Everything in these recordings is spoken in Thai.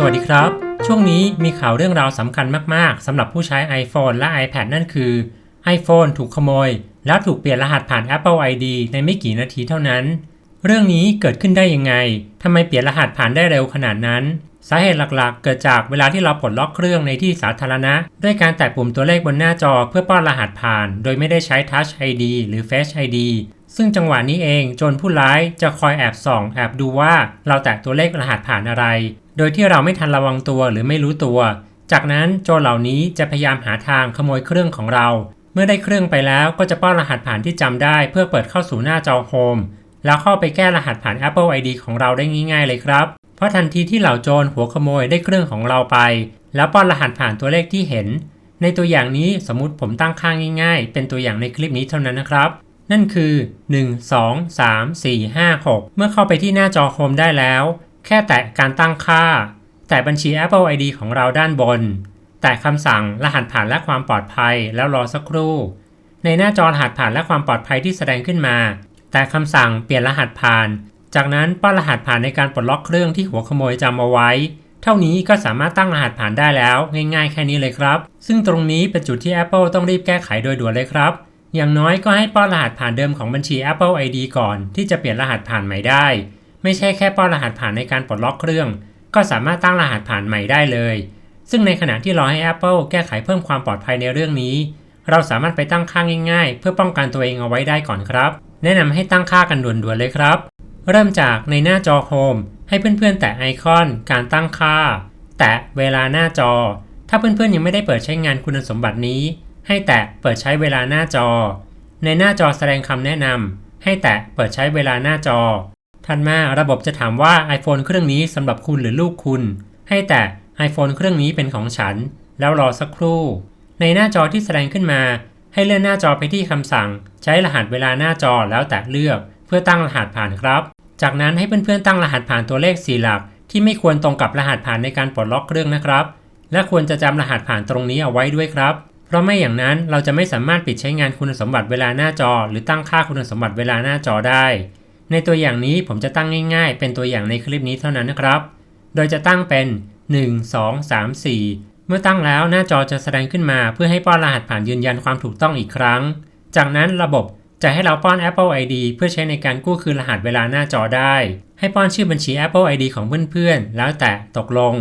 สวัสดีครับ ช่วงนี้มีข่าวเรื่องราวสำคัญมาก ๆสำหรับผู้ใช้ iPhone และ iPad นั่นคือ iPhone ถูกขโมย แล้วถูกเปลี่ยนรหัสผ่าน Apple ID ในไม่กี่นาทีเท่านั้น เรื่องนี้เกิดขึ้นได้ยังไงทำไมเปลี่ยนรหัสผ่านได้เร็วขนาดนั้น สาเหตุหลักๆ เกิดจากเวลาที่เราปลดล็อกเครื่องในที่สาธารณะ ด้วยการแตะปุ่มตัวเลขบนหน้าจอเพื่อป้อนรหัสผ่าน โดยไม่ได้ใช้ Touch ID หรือ Face ID ซึ่งจังหวะนี้เองโจรผู้ร้ายจะคอยแอบส่อง แอบดูว่าเราแตะตัวเลขรหัสผ่านอะไร โดยที่เราไม่ทันระวังตัวหรือไม่รู้ตัว จากนั้นโจรเหล่านี้จะพยายามหาทางขโมยเครื่องของเรา เมื่อได้เครื่องไปแล้วก็จะป้อนรหัสผ่านที่จำได้ เพื่อเปิดเข้าสู่หน้าจอโฮมแล้วเข้าไปแก้รหัสผ่าน Apple ID ของเราได้ง่าย ๆ เลยครับ เพราะทันทีที่เหล่าโจรหัวขโมยได้เครื่องของเราไป แล้วป้อนรหัสผ่านตัวเลขที่เห็น ในตัวอย่างนี้สมมุติผมตั้งค่าง่าย ๆ เป็นตัวอย่างในคลิปนี้เท่านั้นนะครับนั่นคือ 1 2 3 4 5 6 เมื่อเข้าไปที่หน้าจอโฮมได้แล้ว แค่แตะการตั้งค่า แตะบัญชี Apple ID ของเราด้านบน แตะคำสั่งรหัสผ่านและความปลอดภัยแล้วรอสักครู่ ในหน้าจอรหัสผ่านและความปลอดภัยที่แสดงขึ้นมา แต่คำสั่งเปลี่ยนรหัสผ่าน จากนั้นป้อนรหัสผ่านในการปลดล็อกเครื่องที่หัวขโมยจำเอาไว้ เท่านี้ก็สามารถตั้งรหัสผ่านได้แล้ว ง่ายๆ แค่นี้เลยครับ ซึ่งตรงนี้เป็นจุดที่ Apple ต้องรีบแก้ไขโดยด่วนเลยครับ อย่างน้อยก็ให้ป้อนรหัสผ่านเดิมของบัญชี Apple ID ก่อน ที่จะเปลี่ยนรหัสผ่านใหม่ได้ ไม่ใช่แค่ป้อนรหัสผ่านในการปลดล็อกเครื่อง ก็สามารถตั้งรหัสผ่านใหม่ได้เลย ซึ่งในขณะที่รอให้ Apple แก้ไขเพิ่มความปลอดภัยในเรื่องนี้ เราสามารถไปตั้งค่าง่ายๆ เพื่อป้องกันตัวเองเอาไว้ได้ก่อนครับ แนะนำให้ตั้งค่ากันด่วนๆเลยครับ เริ่มจากในหน้าจอโฮมให้เพื่อนๆ แตะไอคอน การตั้งค่า แตะเวลาหน้าจอ ถ้าเพื่อนๆยังไม่ได้เปิดใช้งานคุณสมบัตินี้ ให้แตะเปิดใช้เวลาหน้าจอ ในหน้าจอแสดงคำแนะนำให้แตะเปิดใช้เวลาหน้าจอ ถัดมาระบบจะถามว่า iPhone เครื่องนี้สำหรับคุณหรือลูกคุณ ให้แตะ iPhone เครื่องนี้เป็นของฉัน แล้วรอสักครู่ ในหน้าจอที่แสดงขึ้นมา ให้เลื่อนหน้าจอไปที่คำสั่ง ใช้รหัสเวลาหน้าจอแล้วแตะเลือก เพื่อตั้งรหัสผ่านครับ จากนั้นให้เพื่อนๆตั้งรหัสผ่านตัวเลข4หลัก ที่ไม่ควรตรงกับรหัสผ่านในการปลดล็อกเครื่องนะครับ และควรจะจำรหัสผ่านตรงนี้เอาไว้ด้วยครับเพราะไม่อย่างนั้นเราจะไม่สามารถปิดใช้งานคุณสมบัติเวลาหน้าจอ หรือตั้งค่าคุณสมบัติเวลาหน้าจอได้ ในตัวอย่างนี้ผมจะตั้งง่ายๆ เป็นตัวอย่างในคลิปนี้เท่านั้นนะครับ โดยจะตั้งเป็น 1 2 3 4 เมื่อตั้งแล้วหน้าจอจะแสดงขึ้นมาเพื่อให้ป้อนรหัสผ่านยืนยันความถูกต้องอีกครั้ง จากนั้นระบบจะให้เราป้อน Apple ID เพื่อใช้ในการกู้คืนรหัสเวลาหน้าจอได้ ให้ป้อนชื่อบัญชี Apple ID ของเพื่อนๆ แล้วแตะตกลง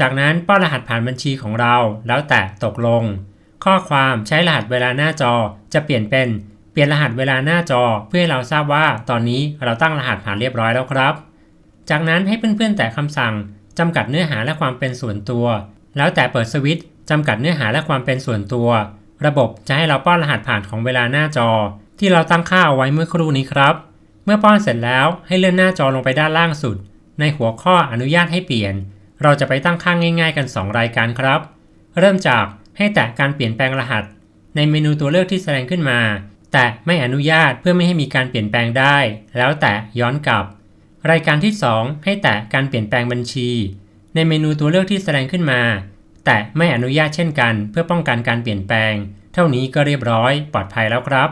จากนั้นป้อนรหัสผ่านบัญชีของเรา แล้วแตะตกลง ข้อความใช้รหัสเวลาหน้าจอจะเปลี่ยนเป็น เปลี่ยนรหัสเวลาหน้าจอเพื่อให้เราทราบว่าตอนนี้เราตั้งรหัสผ่านเรียบร้อยแล้วครับ จากนั้นให้เพื่อนๆ แตะคำสั่งจำกัดเนื้อหาและความเป็นส่วนตัว แล้วแต่เปิดสวิตช์จำกัดเนื้อหาและความเป็นส่วนตัว ระบบจะให้เราป้อนรหัสผ่านของเวลาหน้าจอ ที่เราตั้งค่าเอาไว้เมื่อครู่นี้ครับ เมื่อป้อนเสร็จแล้วให้เลื่อนหน้าจอลงไปด้านล่างสุด ในหัวข้ออนุญาตให้เปลี่ยน เราจะไปตั้งค่าง่าย ๆ กัน 2 รายการครับ เริ่มจากให้แตะการเปลี่ยนแปลงรหัส ในเมนูตัวเลือกที่แสดงขึ้นมา แตะไม่อนุญาตเพื่อไม่ให้มีการเปลี่ยนแปลงได้ แล้วแตะย้อนกลับ รายการที่ 2 ให้แตะการเปลี่ยนแปลงบัญชี ในเมนูตัวเลือกที่แสดงขึ้นมา แตะไม่อนุญาตเช่นกัน เพื่อป้องกันการเปลี่ยนแปลง เท่านี้ก็เรียบร้อย ปลอดภัยแล้วครับ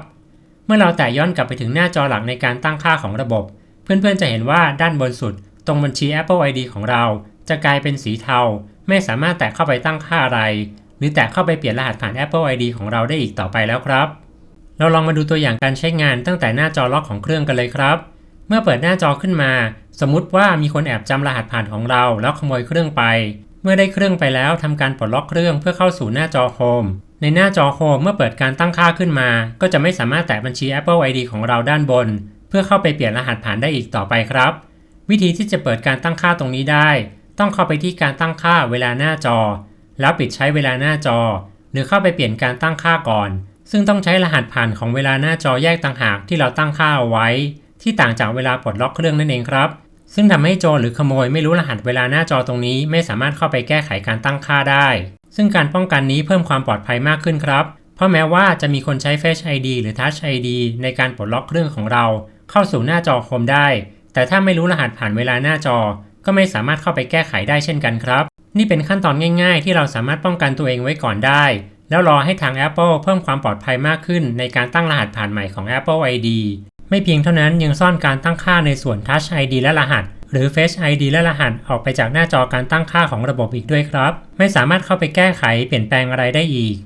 เมื่อเราแตะย้อนกลับไปถึงหน้าจอหลักในการตั้งค่าของระบบ เพื่อนๆจะเห็นว่าด้านบนสุด ตรงบัญชี Apple ID ของเรา จะกลายเป็นสีเทา ไม่สามารถแตะเข้าไปตั้งค่าอะไร หรือแตะเข้าไปเปลี่ยนรหัสผ่าน Apple ID ของเราได้อีกต่อไปแล้วครับ เราลองมาดูตัวอย่างการใช้งานตั้งแต่หน้าจอล็อกของเครื่องกันเลยครับ เมื่อเปิดหน้าจอขึ้นมา สมมติว่ามีคนแอบจำรหัสผ่านของเรา แล้วขโมยเครื่องไป เมื่อได้เครื่องไปแล้วทำการปลดล็อกเครื่องเพื่อเข้าสู่หน้าจอโฮมในหน้าจอโฮมเมื่อเปิดการตั้งค่าขึ้นมา ก็จะไม่สามารถแตะบัญชี Apple ID ของเราด้านบน เพื่อเข้าไปเปลี่ยนรหัสผ่านได้อีกต่อไปครับ วิธีที่จะเปิดการตั้งค่าตรงนี้ได้ ต้องเข้าไปที่การตั้งค่าเวลาหน้าจอ แล้วปิดใช้เวลาหน้าจอ หรือเข้าไปเปลี่ยนการตั้งค่าก่อน ซึ่งต้องใช้รหัสผ่านของเวลาหน้าจอแยกต่างหากที่เราตั้งค่าเอาไว้ ที่ต่างจากเวลาปลดล็อกเครื่องนั่นเองครับ ซึ่งทำให้โจรหรือขโมยไม่รู้รหัสเวลาหน้าจอตรงนี้ ไม่สามารถเข้าไปแก้ไขการตั้งค่าได้ ซึ่งการป้องกันนี้เพิ่มความปลอดภัยมากขึ้นครับ เพราะแม้ว่าจะมีคนใช้ Face ID หรือ Touch ID ในการปลดล็อกเครื่องของเรา เข้าสู่หน้าจอโฮมได้ แต่ถ้าไม่รู้รหัสผ่านเวลาหน้าจอ ก็ไม่สามารถเข้าไปแก้ไขได้เช่นกันครับ นี่เป็นขั้นตอนง่าย ๆ ที่เราสามารถป้องกันตัวเองไว้ก่อนได้ แล้วรอให้ทาง Apple เพิ่มความปลอดภัยมากขึ้นในการตั้งรหัสผ่านใหม่ของ Apple ID ไม่เพียงเท่านั้นยังซ่อนการตั้งค่าในส่วน Touch ID และรหัส หรือ Face ID และรหัสออกไปจากหน้าจอการตั้งค่าของระบบอีกด้วยครับ ไม่สามารถเข้าไปแก้ไขเปลี่ยนแปลงอะไรได้อีก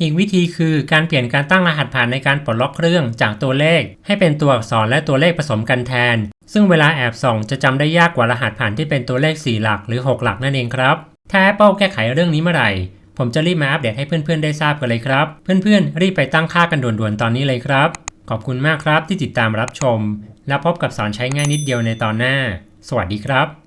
อีกวิธีคือการเปลี่ยนการตั้งรหัสผ่านในการปลดล็อกเครื่องจากตัวเลข ให้เป็นตัวอักษรและตัวเลขผสมกันแทน ซึ่งเวลาแอบส่องจะจำได้ยากกว่ารหัสผ่านที่เป็นตัวเลข 4 หลักหรือ 6 หลักนั่นเองครับถ้า Apple แก้ไขเรื่องนี้เมื่อไหร่ ผมจะรีบมาอัปเดตให้เพื่อนๆได้ทราบกันเลยครับ เพื่อนๆ รีบไปตั้งค่ากันด่วนๆตอนนี้เลยครับ ขอบคุณมากครับที่ติดตามรับชม และพบกับสอนใช้ง่ายนิดเดียวในตอนหน้า สวัสดีครับ